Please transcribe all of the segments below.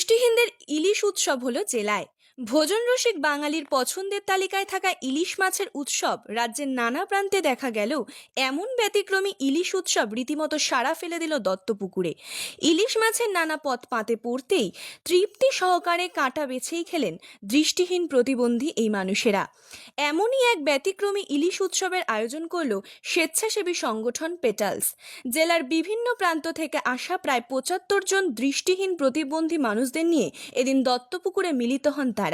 দৃষ্টিহীনদের ইলিশ উৎসব হলো জেলায়। ভোজন রসিক বাঙালির পছন্দের তালিকায় থাকা ইলিশ মাছের উৎসব রাজ্যের নানা প্রান্তে দেখা গেলেও এমন ব্যতিক্রমী ইলিশ উৎসব রীতিমতো সাড়া ফেলে দিল দত্তপুকুরে। ইলিশ মাছের নানা পথ পাতে পড়তেই তৃপ্তি সহকারে কাঁটা বেছেই খেলেন দৃষ্টিহীন প্রতিবন্ধী এই মানুষেরা। এমনই এক ব্যতিক্রমী ইলিশ উৎসবের আয়োজন করল স্বেচ্ছাসেবী সংগঠন পেটালস। জেলার বিভিন্ন প্রান্ত থেকে আসা প্রায় পঁচাত্তর জন দৃষ্টিহীন প্রতিবন্ধী মানুষদের নিয়ে এদিন দত্তপুকুরে মিলিত হন তারা।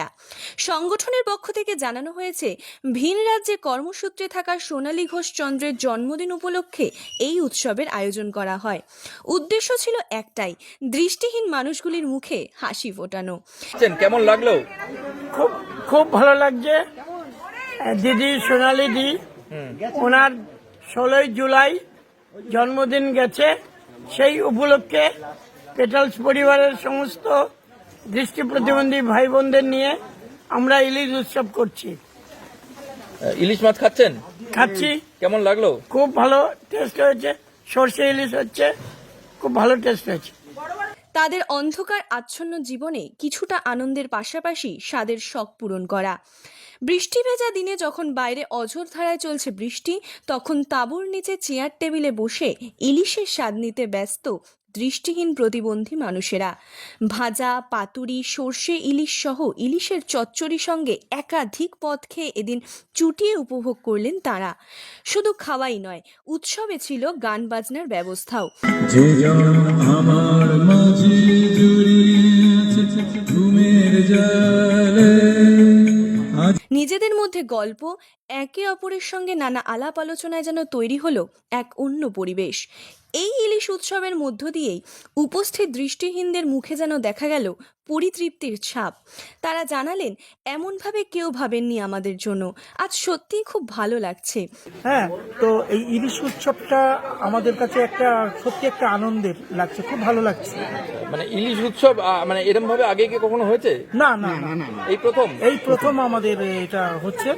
সংগঠনের পক্ষ থেকে জানানো হয়েছে ভিন রাজ্যে কর্মসূত্রে থাকা সোনালী ঘোষ চন্দ্রের জন্মদিন উপলক্ষে এই উৎসবের আয়োজন করা হয়। উদ্দেশ্য ছিল একটাই দৃষ্টিহীন মানুষগুলির মুখে হাসি ফোটানো। কেমন লাগল? খুব খুব ভালো লাগছে। দিদি সোনালি দি ওনার ষোলোই জুলাই জন্মদিন গেছে। সেই উপলক্ষে পেটালস পরিবারের সমস্ত দৃষ্টি প্রতিবন্ধী ভাই বোনদের নিয়ে আমরা ইলিশ উৎসব করছি। ইলিশ মাছ খাচ্ছেন? খাচ্ছি। কেমন লাগল? খুব ভালো টেস্ট হয়েছে সর্ষে ইলিশ হচ্ছে খুব ভালো টেস্ট হয়েছে। তাদের অন্ধকার আচ্ছন্ন জীবনে কিছুটা আনন্দের পাশাপাশি স্বাদের শখ পূরণ করা। বৃষ্টি ভেজা দিনে যখন বাইরে অঝোর ধারায় চলছে বৃষ্টি তখন তাঁবুর নিচে চেয়ার টেবিলে বসে ইলিশের স্বাদ নিতে ব্যস্ত দৃষ্টিহীন প্রতিবন্ধী মানুষেরা। ভাজা পাতুরি সর্ষে ইলিশ সহ ইলিশের চচ্চড়ি সঙ্গে একাধিক পদ খেয়ে এদিন চুটিয়ে উপভোগ করলেন তারা। শুধু খাওয়াই নয় উৎসবে ছিল গান বাজনার ব্যবস্থাও। আমার মাঝে ঘুমের জালে নিজেদের মধ্যে গল্প একে অপরের সঙ্গে নানা আলাপ আলোচনায় যেন তৈরি হলো এক অন্য পরিবেশ। এই ইলিশ উৎসবের মধ্য দিয়েই উপস্থিত দৃষ্টিহীনদের মুখে যেন দেখা গেল পরিতৃপ্তির ছাপ। তারা জানালেন এমনভাবে কেউ ভাবেননি আমাদের জন্য। আজ সত্যিই খুব ভালো লাগছে। হ্যাঁ তো এই ইলিশ উৎসবটা আমাদের কাছে একটা সত্যি একটা আনন্দের লাগছে খুব ভালো লাগছে। মানে ইলিশ উৎসব আহ, মানে এরকম ভাবে আগে কি কখনো হয়েছে? না না না এই প্রথম? এই প্রথম আমাদের এটা হচ্ছে।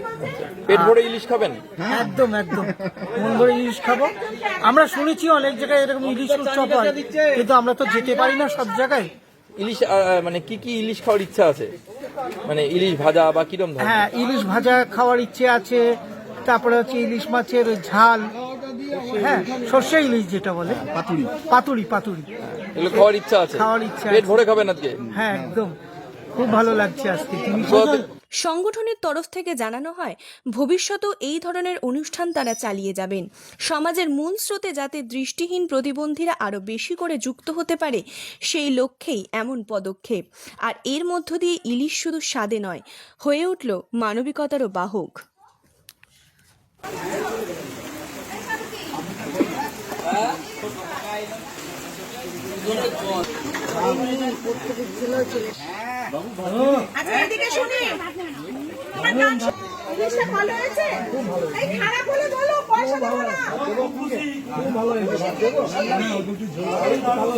পেট ভরে ইলিশ খাবেন? একদম একদম। মন ভরে ইলিশ খাব। আমরা শুনেছি অনেক জায়গায় এরকম ইলিশ উৎসব হয় কিন্তু আমরা তো যেতে পারি না সব জায়গায়। ইলিশ মানে কি কি ইলিশ খাওয়ার ইচ্ছা আছে? মানে ইলিশ ভাজা বা কিরম হ্যাঁ ইলিশ ভাজা খাওয়ার ইচ্ছে আছে তারপরে হচ্ছে ইলিশ মাছের ঝাল হ্যাঁ সর্ষে ইলিশ যেটা বলে। পাতুরি। পাতুরি পাতুরি। এগুলো খাওয়ার ইচ্ছা আছে? খাওয়ার ইচ্ছা পেট আছে। ভরে খাবেন আজকে? হ্যাঁ একদম। খুব ভালো লাগছে আজকে। তুমি তো- সংগঠনের তরফ থেকে জানানো হয়, ভবিষ্যতেও এই ধরনের অনুষ্ঠান তারা চালিয়ে যাবেন। সমাজের মূল স্রোতে যাতে দৃষ্টিহীন প্রতিবন্ধীরা আরও বেশি করে যুক্ত হতে পারে, সেই লক্ষ্যেই এমন পদক্ষেপ। আর এর মধ্য দিয়ে ইলিশ শুধু স্বাদে নয়, হয়ে উঠল মানবিকতারও বাহক। আচ্ছা এদিকে শুনি। তোমার গান শু- ভালো হয়েছে? এই খারাপ হলে বলো পয়সা দেবো না।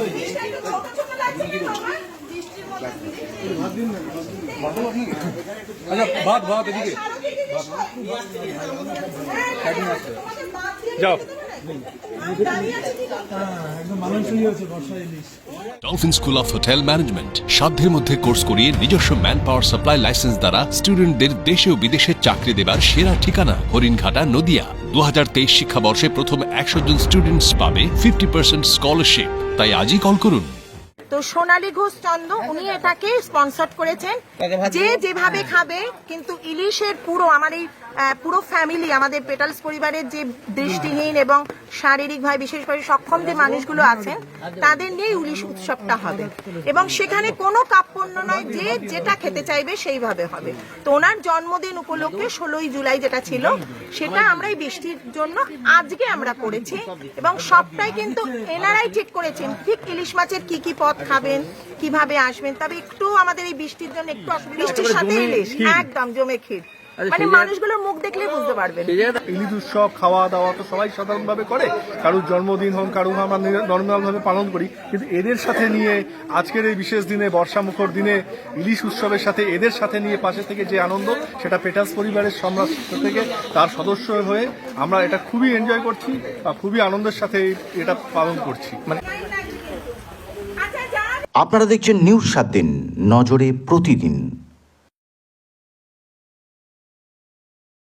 ইলিশটা একটু ছোট ছোট লাগছে কেন আমার? যাও। Dolphin school of hotel management সাধ্যের মধ্যে কোর্স করিয়ে নিজস্ব ম্যান পাওয়ার সাপ্লাই লাইসেন্স দ্বারা স্টুডেন্টদের দেশে ও বিদেশে চাকরি দেবার সেরা ঠিকানা হরিণঘাটা নদিয়া। দু হাজার তেইশ শিক্ষাবর্ষে প্রথম একশো জন স্টুডেন্টস পাবে ফিফটি পার্সেন্ট স্কলারশিপ তাই আজই কল করুন। তো সোনালী ঘোষ চন্দ্র উনি এটাকে স্পন্সর করেছেন। যে যেভাবে খাবে কিন্তু ইলিশের পুরো আমার এই পুরো ফ্যামিলি আমাদের পেটালস পরিবারের যে দৃষ্টিহীন এবং শারীরিকভাবে বিশেষভাবে সক্ষম যে মানুষগুলো আছেন তাদের নিয়ে ইলিশ উৎসবটা হবে। এবং সেখানে কোনো কাপ্পন্য নয় যে যেটা খেতে চাইবে সেইভাবে হবে। তো ওনার জন্মদিন উপলক্ষে ষোলোই জুলাই যেটা ছিল সেটা আমরা এই বৃষ্টির জন্য আজকে আমরা করেছি। এবং সবটাই কিন্তু এনারাই ঠিক করেছেন। ঠিক ইলিশ মাছের কি কি পদ খাবেন কীভাবে আসবেন তবে একটু আমাদের এই বৃষ্টির জন্য একটু বৃষ্টির সাথে ইলিশ একদম জমে ক্ষীর। মানে মানুষগুলোর মুখ দেখলে বুঝতে পারবেন। ইলিশ উৎসব খাওয়া দাওয়া তো সবাই সাধারণভাবে করে। কারোর জন্মদিন হোক কারও আমরা নর্মাল ভাবে পালন করি। কিন্তু এদের সাথে নিয়ে আজকের এই বিশেষ দিনে বর্ষা মুখর দিনে ইলিশ উৎসবের সাথে এদের সাথে নিয়ে পাশে থেকে যে আনন্দ সেটা পেটাস পরিবারের সম্রাট থেকে তার সদস্য হয়ে আমরা এটা খুবই এনজয় করছি বা খুবই আনন্দের সাথে এটা পালন করছি। মানে আচ্ছা আপনারা দেখছেন নিউজ সাত দিন নজরে প্রতিদিন।